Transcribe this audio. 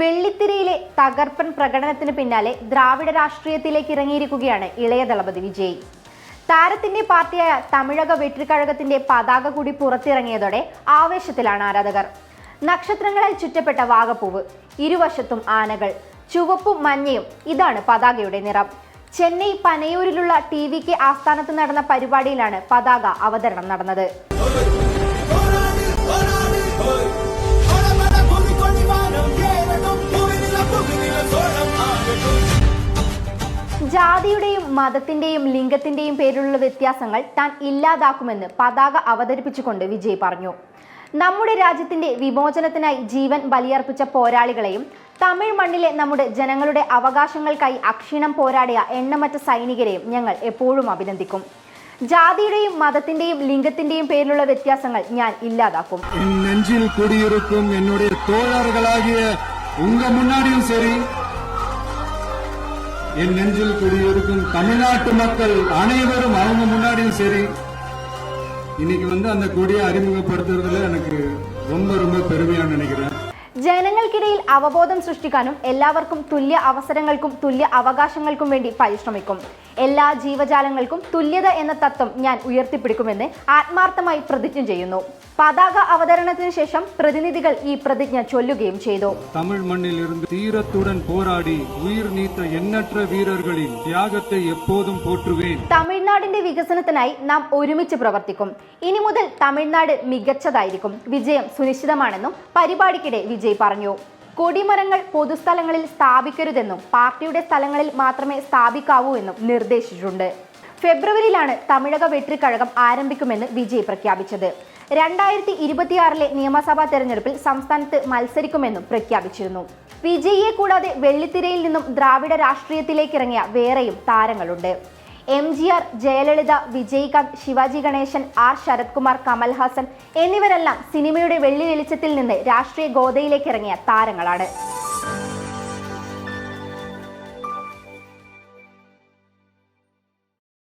വെള്ളിത്തിരയിലെ തകർപ്പൻ പ്രകടനത്തിന് പിന്നാലെ ദ്രാവിഡ രാഷ്ട്രീയത്തിലേക്ക് ഇറങ്ങിയിരിക്കുകയാണ് ഇളയ ദളപതി വിജയ്. താരത്തിന്റെ പാർട്ടിയായ തമിഴക വെട്ടിക്കഴകത്തിന്റെ പതാക കൂടി പുറത്തിറങ്ങിയതോടെ ആവേശത്തിലാണ് ആരാധകർ. നക്ഷത്രങ്ങളാൽ ചുറ്റപ്പെട്ട വാഗപ്പൂവ് ഇരുവശത്തും ആനകൾ ചുവപ്പും മഞ്ഞയും ഇതാണ് പതാകയുടെ നിറം. ചെന്നൈ പനയൂരിലുള്ള ടി വി കെ ആസ്ഥാനത്ത് നടന്ന പരിപാടിയിലാണ് പതാക അവതരണം നടന്നത്. ജാതിയുടെയും മതത്തിന്റെയും ലിംഗത്തിന്റെയും പേരിലുള്ള വ്യത്യാസങ്ങൾ താൻ ഇല്ലാതാക്കുമെന്ന് പതാക അവതരിപ്പിച്ചുകൊണ്ട് വിജയ് പറഞ്ഞു. നമ്മുടെ രാജ്യത്തിന്റെ വിമോചനത്തിനായി ജീവൻ ബലിയർപ്പിച്ച പോരാളികളെയും തമിഴ് മണ്ണിലെ നമ്മുടെ ജനങ്ങളുടെ അവകാശങ്ങൾക്കായി അക്ഷീണം പോരാടിയ എണ്ണമറ്റ സൈനികരെയും ഞങ്ങൾ എപ്പോഴും അഭിനന്ദിക്കും. ജാതിയുടെയും മതത്തിന്റെയും ലിംഗത്തിന്റെയും പേരിലുള്ള വ്യത്യാസങ്ങൾ ഞാൻ ഇല്ലാതാക്കും. ശരി என் நெஞ்சில் குடியிருக்கும் தமிழ்நாட்டு மக்கள் அனைவரும் அவங்க முன்னாடியும் சரி. இன்னைக்கு வந்து அந்த கொடியை அறிமுகப்படுத்துறதுல எனக்கு ரொம்ப ரொம்ப பெருமையா நினைக்கிறேன். ജനങ്ങൾക്കിടയിൽ അവബോധം സൃഷ്ടിക്കാനും എല്ലാവർക്കും തുല്യ അവസരങ്ങൾക്കും തുല്യ അവകാശങ്ങൾക്കും വേണ്ടി പരിശ്രമിക്കും. എല്ലാ ജീവജാലങ്ങൾക്കും തുല്യത എന്ന തത്വം ഞാൻ ഉയർത്തിപ്പിടിക്കുമെന്ന് ആത്മാർത്ഥമായി പ്രതിജ്ഞ ചെയ്യുന്നു. പതാക അവതരണത്തിന് ശേഷം പ്രതിനിധികൾ ഈ പ്രതിജ്ഞ ചൊല്ലുകയും ചെയ്തു. തമിഴ് മണ്ണിലിരുന്ന് തീരത്തുടൻ പോരാടി ഉയർ നീത്ത എണ്ണറ്റ വീരർകളിൽ ത്യാഗത്തെ എപ്പോഴും പോറ്റുകയും തമിഴ്നാടിന്റെ വികസനത്തിനായി നാം ഒരുമിച്ച് പ്രവർത്തിക്കും. ഇനി മുതൽ തമിഴ്നാട് മികച്ചതായിരിക്കും. വിജയം സുനിശ്ചിതമാണെന്നും പരിപാടിക്കിടെ വിജയം പറഞ്ഞു. കൊടിമരങ്ങൾ പൊതുസ്ഥലങ്ങളിൽ സ്ഥാപിക്കരുതെന്നും പാർട്ടിയുടെ സ്ഥലങ്ങളിൽ മാത്രമേ സ്ഥാപിക്കാവൂ എന്നും നിർദ്ദേശിച്ചിട്ടുണ്ട്. ഫെബ്രുവരിയിലാണ് തമിഴക വെട്രിക്കഴകം ആരംഭിക്കുമെന്ന് വിജയ് പ്രഖ്യാപിച്ചത്. രണ്ടായിരത്തി ഇരുപത്തിയാറിലെ നിയമസഭാ തെരഞ്ഞെടുപ്പിൽ സംസ്ഥാനത്ത് മത്സരിക്കുമെന്നും പ്രഖ്യാപിച്ചിരുന്നു. വിജയിയെ കൂടാതെ വെള്ളിത്തിരയിൽ നിന്നും ദ്രാവിഡ രാഷ്ട്രീയത്തിലേക്കിറങ്ങിയ വേറെയും താരങ്ങളുണ്ട്. M G R Jayalalithaa Vijayakanth Sivaji Ganesan R Sarath Kumar Kamal Haasan എന്നിവരെല്ലാം സിനിമയുടെ വെള്ളി വെളിച്ചത്തിൽ നിന്ന് രാഷ്ട്രീയ ഗോതയിലേക്ക് ഇറങ്ങിയ താരങ്ങളാണ്.